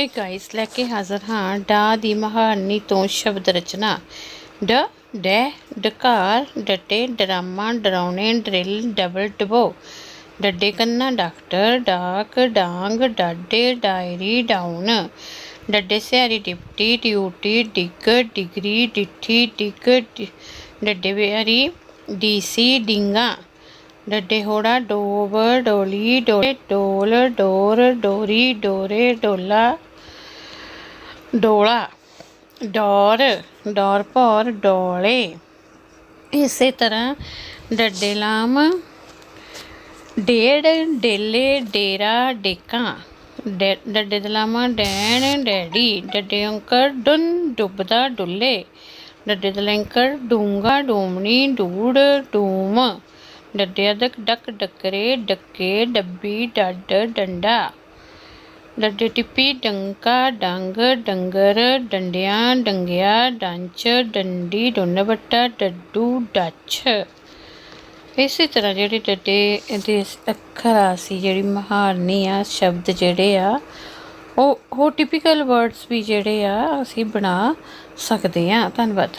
Hey guys ਲੈ ਕੇ ਹਾਜ਼ਰ ਹਾਂ ਡਾ ਦੀ ਮਹਾਰਨੀ ਤੋਂ ਸ਼ਬਦ ਰਚਨਾ ਡ ਡੈ ਡਕਾਰ ਡਟੇ ਡਰਾਮਾ ਡਰਾਉਣੇ ਡਰਿਲ ਡਬਲ ਡਬੋ ਡੱਡੇ ਕੰਨਾ ਡਾਕਟਰ ਡਾਕ ਡਾਂਗ ਡਾਡੇ ਡਾਇਰੀ ਡਾਊਨ ਡੱਡੇ ਸਿਆਰੀ ਡਿਪਟੀ ਡਿਊਟੀ ਡਿੱਗ ਡਿਗਰੀ ਡਿੱਠੀ ਡਿੱਗ ਡੱਡੇ ਬਿਆਰੀ ਡੀਸੀ ਡਿੰਗਾ ਡੱਡੇ ਹੋੜਾ ਡੋਬ ਡੋਲੀ ਡੋਲੇ ਡੋਲ ਡੋਰ ਡੋਰੀ ਡੋਰੇ ਡੋਲਾ ਡੋਲਾ, ਡੌਰ ਡੌਰ ਭੌਰ ਡੋਲੇ। ਇਸੇ ਤਰ੍ਹਾਂ ਡੱਡੇ ਲਾਮ ਡੇਢ ਡੇਲੇ, ਡੇਰਾ, ਡੇਕਾਂ। ਡੈ- ਡੱਡੇ ਦਲਾਮਾ ਡੈਣ, ਡੈਡੀ। ਡੱਡੇ ਅੰਕਰ ਡੁੰਨ ਡੁੱਬਦਾ ਡੁੱਲੇ। ਡੱਡੇ ਦਲੰਕਰ ਡੂੰਗਾ ਡੂਮਣੀ ਡੂੜ ਡੂਮ। ਡੱਡੇ ਅਦਕ ਡੱਕ ਡੱਕਰੇ ਡੱਕੇ ਡੱਬੀ ਡੱਡ ਡੰਡਾ। ਡੱਡੇ ਟਿੱਪੀ, ਡੰਕਾ, ਡੰਗ, ਡੰਗਰ, ਡੰਡਿਆਂ, ਡੰਗਿਆ, ਡੰਚ, ਡੰਡੀ ਡੁੰਨ ਬੱਟਾ ਡੱਡੂ ਡੱਛ ਇਸੇ ਤਰ੍ਹਾਂ ਜਿਹੜੇ ਡੱਡੇ ਦੇ ਅੱਖਰ ਆ ਸੀ, ਜਿਹੜੀ ਮਹਾਰਨੀ ਆ, ਸ਼ਬਦ ਜਿਹੜੇ ਆ, ਉਹ ਉਹ ਟਿਪੀਕਲ ਵਰਡਸ ਵੀ ਜਿਹੜੇ ਆ, ਅਸੀਂ ਬਣਾ ਸਕਦੇ ਆ ਧੰਨਵਾਦ।